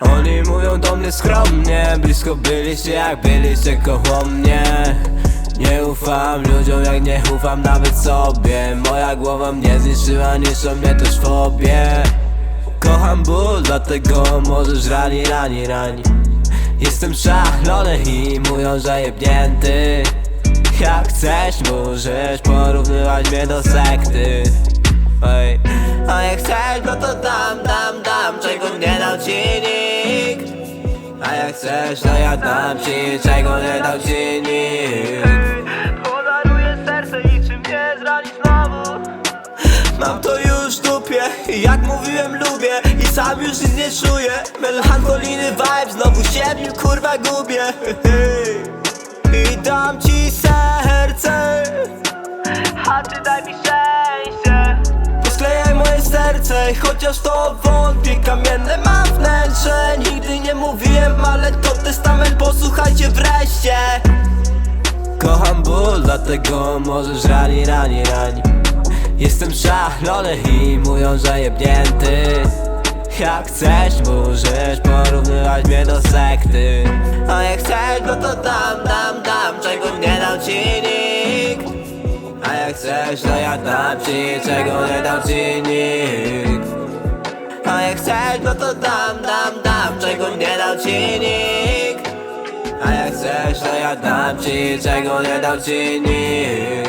Oni mówią do mnie skromnie Blisko byliście jak byliście koło mnie Nie ufam ludziom jak nie ufam nawet sobie. Moja głowa mnie zniszczyła, niszczą mnie też fobie. Kocham ból, dlatego możesz rani, rani, rani Jestem szalony i mówią, że jebnięty. Jak chcesz, możesz porównywać mnie do sekty. A jak chcesz, no to dam, dam, dam Czego nie dał ci nikt. A jak chcesz, to ja dam ci Czego nie dał ci nikt. Podaruję serce i czy mnie zrani znowu. Mam to dupie. Jak mówiłem lubię I sam już nic nie czuję. Melancholiny vibe Znowu się w nim kurwa gubię. I dam ci serce. A ty daj mi szczęście. Posklejaj moje serce, chociaż to wątpię. Kamienne mam wnętrze Nigdy nie mówiłem, ale to testament Posłuchajcie wreszcie. Kocham ból, dlatego możesz rani, rani, rani Jestem szalony i mówią, że jebnięty. Jak chcesz, możesz porównywać mnie do sekty. A jak chcesz, no to dam, dam, dam Czego nie dał ci nikt. A jak chcesz, to ja dam ci, czego nie dam ci nikt. A jak chcesz, no to dam, dam, dam, czego nie dał ci nikt. A jak chcesz, to ja dam ci, czego nie dał ci nikt